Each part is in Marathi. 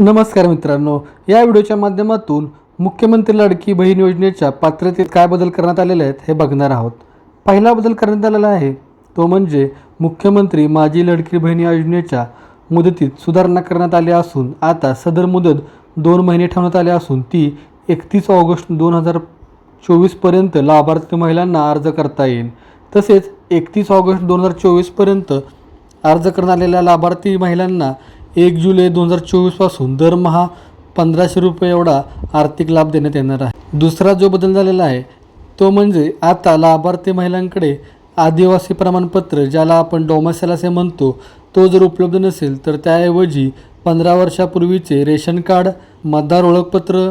नमस्कार मित्रांनो या व्हिडिओच्या माध्यमातून मुख्यमंत्री लाडकी बहीण योजनेच्या पात्रतेत काय बदल करण्यात आलेले आहेत हे बघणार आहोत. पहिला बदल करण्यात आलेला आहे तो म्हणजे मुख्यमंत्री माझी लाडकी बहीण या योजनेच्या मुदतीत सुधारणा करण्यात आली असून आता सदर मुदत दोन महिने ठेवण्यात आली असून ती एकतीस ऑगस्ट दोन हजार चोवीसपर्यंत लाभार्थी महिलांना अर्ज करता येईल. तसेच एकतीस ऑगस्ट दोन हजार चोवीसपर्यंत अर्ज करण्यात आलेल्या लाभार्थी महिलांना एक जुलै दोन हजार चोवीसपासून दरमहा पंधराशे रुपये एवढा आर्थिक लाभ देण्यात येणार आहे. दुसरा जो बदल झालेला आहे तो म्हणजे आता लाभार्थी महिलांकडे आदिवासी प्रमाणपत्र ज्याला आपण डोमॅसेल असे म्हणतो तो जर उपलब्ध नसेल तर त्याऐवजी पंधरा वर्षापूर्वीचे रेशन कार्ड मतदार ओळखपत्र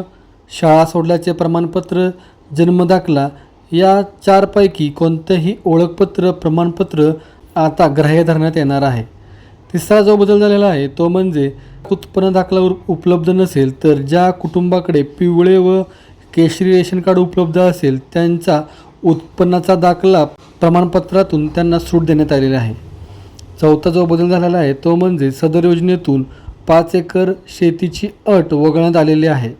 शाळा सोडल्याचे प्रमाणपत्र जन्मदाखला या चारपैकी कोणतंही ओळखपत्र प्रमाणपत्र आता ग्राह्य धरण्यात येणार आहे. तिसरा जो बदल झालेला आहे तो म्हणजे उत्पन्न दाखला उपलब्ध नसेल तर ज्या कुटुंबाकडे पिवळे व केशरी रेशन कार्ड उपलब्ध असेल त्यांचा उत्पन्नाचा दाखला प्रमाणपत्रातून त्यांना सूट देण्यात आलेली आहे. चौथा जो बदल झालेला आहे तो म्हणजे सदर योजनेतून पाच एकर शेतीची अट वगळण्यात आलेली आहे.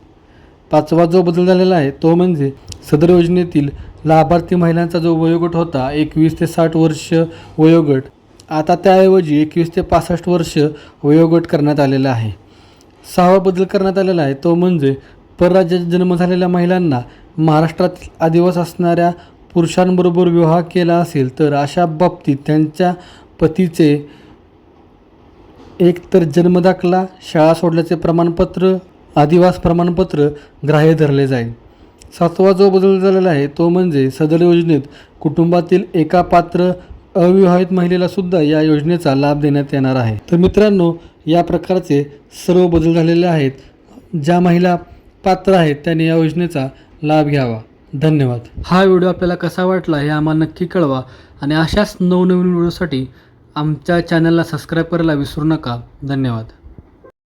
पाचवा जो बदल झालेला आहे तो म्हणजे सदर योजनेतील लाभार्थी महिलांचा जो वयोगट होता एकवीस ते साठ वर्ष वयोगट आता त्याऐवजी एकवीस ते पासष्ट वर्ष वयोगट करण्यात आलेला आहे. सहावा बदल करण्यात आलेला आहे तो म्हणजे परराज्यात जन्म झालेल्या महिलांना महाराष्ट्रातील आदिवास असणाऱ्या पुरुषांबरोबर विवाह केला असेल तर अशा बाबतीत त्यांच्या पतीचे एकतर जन्मदाखला शाळा सोडल्याचे प्रमाणपत्र आदिवास प्रमाणपत्र ग्राह्य धरले जाईल. सातवा जो बदल झालेला आहे तो म्हणजे सदर योजनेत कुटुंबातील एका पात्र अविवाहित महिलेला सुद्धा या योजनेचा लाभ देण्यात येणार आहे. तर मित्रांनो या प्रकारचे सर्व बदल झालेले आहेत. ज्या महिला पात्र आहेत त्यांनी या योजनेचा लाभ घ्यावा. धन्यवाद. हा व्हिडिओ आपल्याला कसा वाटला हे आम्हाला नक्की कळवा आणि अशाच नवनवीन व्हिडिओसाठी आमच्या चॅनलला सबस्क्राईब करायला विसरू नका. धन्यवाद.